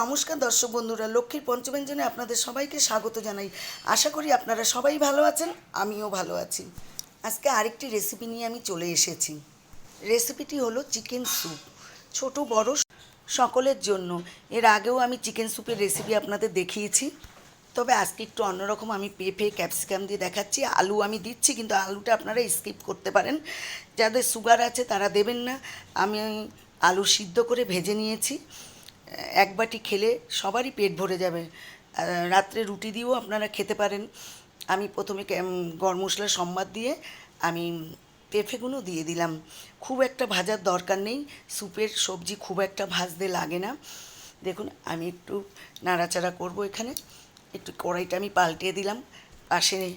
নমস্কার দর্শক বন্ধুরা, লক্ষ্মীর পঞ্চব্যঞ্জনে আপনাদের সবাইকে স্বাগত জানাই। আশা করি আপনারা সবাই ভালো আছেন, আমিও ভালো আছি। আজকে আরেকটি রেসিপি নিয়ে আমি চলে এসেছি। রেসিপিটি হলো চিকেন স্যুপ ছোট, বড় সকলের জন্য। এর আগেও আমি চিকেন স্যুপের রেসিপি আপনাদের দেখিয়েছি। তবে আজকে একটু অন্যরকম আমি পেঁপে ক্যাপসিকাম দিয়ে দেখাচ্ছি। আলু আমি দিচ্ছি, কিন্তু আলুটা আপনারা স্কিপ করতে পারেন। যাদের সুগার আছে তারা দেবেন না। আমি আলু সিদ্ধ করে ভেজে নিয়েছি। এক বাটি খেলে সবারই পেট ভরে যাবে। রাত্রে রুটি দিয়েও আপনারা খেতে পারেন। আমি প্রথমে গরম মশলা সম্বাদ দিয়ে আমি পেঁপেগুলো দিয়ে দিলাম। খুব একটা ভাজার দরকার নেই। স্যুপের সবজি খুব একটা ভাজতে লাগে না। দেখুন, আমি একটু নাড়াচাড়া করব এখানে। একটু কড়াইটা আমি পাল্টিয়ে দিলাম। পাশে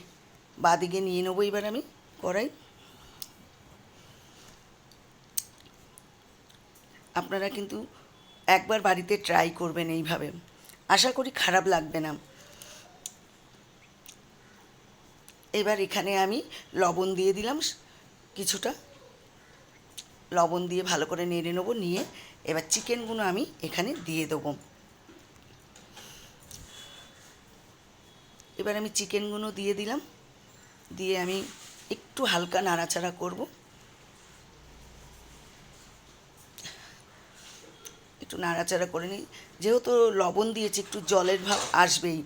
বাদিকে নিয়ে নেব এবার আমি কড়াই। আপনারা কিন্তু একবার বাড়িতে ট্রাই করবেন এইভাবে। আশা করি খারাপ লাগবে না। এবার এখানে আমি লবণ দিয়ে দিলাম কিছুটা। লবণ দিয়ে ভালো করে নেড়ে নেব, নিয়ে এবার চিকেনগুলো আমি এখানে দিয়ে দেবো। এবার আমি চিকেনগুলো দিয়ে দিলাম। দিয়ে আমি একটু হালকা নাড়াচাড়া করব। একটু নাড়াচাড়া করে নিই। যেহেতু লবণ দিয়েছি, একটু জলের ভাব আসবেই।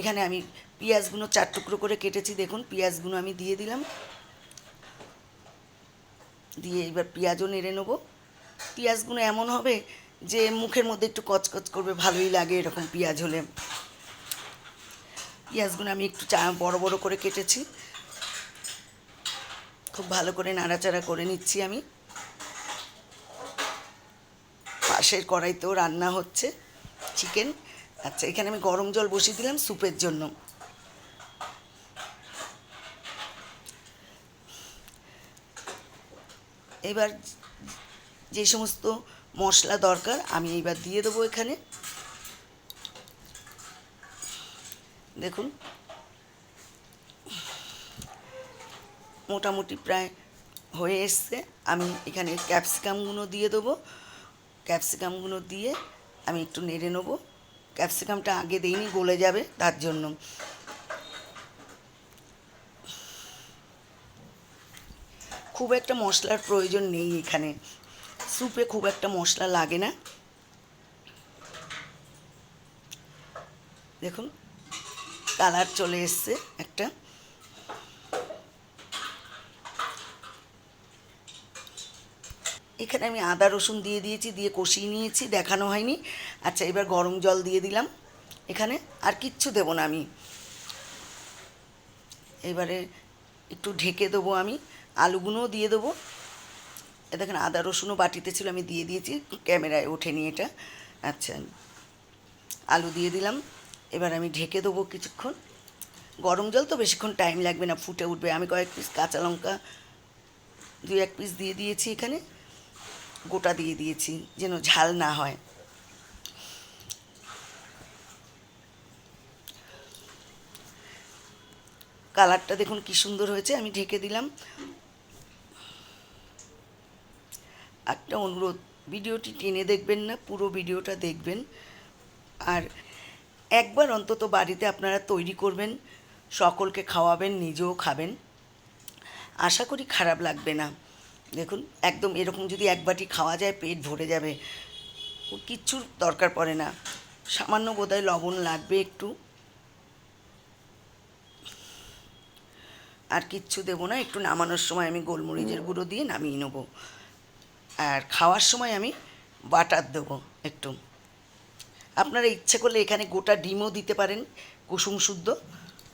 এখানে আমি পেঁয়াজগুলো চার টুকরো করে কেটেছি, দেখুন পেঁয়াজগুলো আমি দিয়ে দিলাম। দিয়ে এবার পেঁয়াজও নেড়ে নেব। পেঁয়াজগুলো এমন হবে যে মুখের মধ্যে একটু কচকচ করবে, ভালোই লাগে এরকম পেঁয়াজ হলে। পেঁয়াজগুলো আমি একটু চা, বড় বড় করে কেটেছি। খুব ভালো করে নাড়াচাড়া করে নিচ্ছি আমি। পাশের কড়াইতেও রান্না হচ্ছে চিকেন। আচ্ছা এখানে আমি গরম জল বসিয়ে দিলাম স্যুপের জন্য। এবার যে সমস্ত মশলা দরকার, আমি এইবার দিয়ে দেবো এখানে। দেখুন, মোটামুটি প্রায় হয়ে এসছে। আমি এখানে ক্যাপসিকামগুলো দিয়ে দেবো। ক্যাপসিকামগুলো দিয়ে আমি একটু নেড়ে নেব। ক্যাপসিকামটা আগে দিইনি, গলে যাবে, তার জন্য। খুব একটা মশলার প্রয়োজন নেই এখানে। স্যুপে খুব একটা মশলা লাগে না। দেখুন, কালার চলে এসছে একটা। এখানে আমি আদা, রসুন দিয়ে দিয়েছি, দিয়ে কষিয়ে নিয়েছি, দেখানো হয়নি। আচ্ছা এবার গরম জল দিয়ে দিলাম এখানে। আর কিচ্ছু দেবো না আমি। এবারে একটু ঢেকে দেবো আমি। আলুগুলোও দিয়ে দেবো। দেখেন, আদা, রসুনও বাটিতে ছিল, আমি দিয়ে দিয়েছি। ক্যামেরায় ওঠেনি এটা। আচ্ছা আলু দিয়ে দিলাম। এবার আমি ঢেকে দেবো কিছুক্ষণ। গরম জল তো বেশিক্ষণ টাইম লাগবে না, ফুটে উঠবে। আমি কয়েক পিস কাঁচা লঙ্কা, দুই এক পিস দিয়ে দিয়েছি এখানে। গোটা দিয়ে দিয়েছি, যেন ঝাল না হয়। কালারটা দেখুন কি সুন্দর হয়েছে, আমি ঢেকে দিলাম। একটা অনুরোধ, ভিডিওটি টেনে দেখবেন না, পুরো ভিডিওটা দেখবেন। আর একবার অন্তত বাড়িতে আপনারা তৈরি করবেন, সকলকে খাওয়াবেন, নিজেও খাবেন। আশা করি খারাপ লাগবে না। দেখুন, একদম এরকম যদি এক বাটি খাওয়া যায়, পেট ভরে যাবে। কিচ্ছুর দরকার পড়ে না। সামান্য বোধহয় লবণ লাগবে একটু। আর কিচ্ছু দেবো না, একটু নামানোর সময় আমি গোলমরিচের গুঁড়ো দিয়ে নামিয়ে নেব। আর খাওয়ার সময় আমি বাটার দেবো একটু। আপনারা ইচ্ছে করলে এখানে গোটা ডিমও দিতে পারেন, কুসুম শুদ্ধ।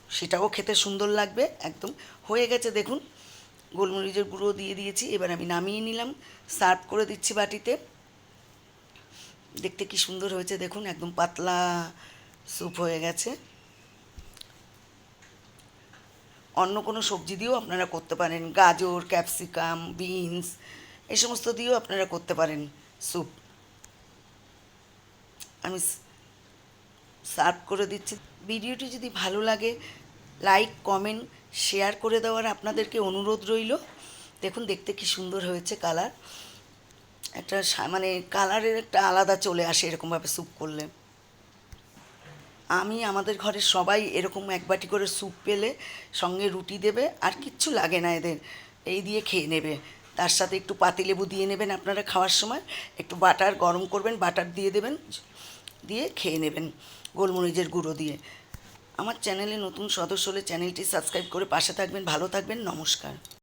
সেটাও খেতে সুন্দর লাগবে, একদম। হয়ে গেছে, দেখুন। গোলমরিচের গুঁড়ো দিয়ে দিয়েছি, এবার আমি নামিয়ে নিলাম। সার্ভ করে দিচ্ছি বাটিতে। দেখতে কি সুন্দর হয়েছে, দেখুন, একদম পাতলা স্যুপ হয়ে গেছে। অন্য কোনো সবজি দিয়েও আপনারা করতে পারেন। গাজর, ক্যাপসিকাম, বিনস এই সমস্ত দিয়েও আপনারা করতে পারেন স্যুপ। আমি সার্ভ করে দিচ্ছি। ভিডিওটি যদি ভালো লাগে, লাইক, কমেন্ট শেয়ার করে দেওয়ার আপনাদেরকে অনুরোধ রইল। দেখুন, দেখতে কি সুন্দর হয়েছে কালার একটা মানে কালারের একটা আলাদা চলে আসে এরকমভাবে স্যুপ করলে। আমি, আমাদের ঘরের সবাই এরকম এক বাটি করে স্যুপ পেলে সঙ্গে রুটি দেবে, আর কিচ্ছু লাগে না এদের। এই দিয়ে খেয়ে নেবে। তার সাথে একটু পাতিলেবু দিয়ে নেবেন আপনারা খাওয়ার সময়। একটু বাটার গরম করবেন, বাটার দিয়ে দেবেন, দিয়ে খেয়ে নেবেন। গোলমরিচের গুঁড়ো দিয়ে। আমার চ্যানেলে নতুন সদস্য হলে চ্যানেলটি সাবস্ক্রাইব করে পাশে থাকবেন ভালো থাকবেন নমস্কার।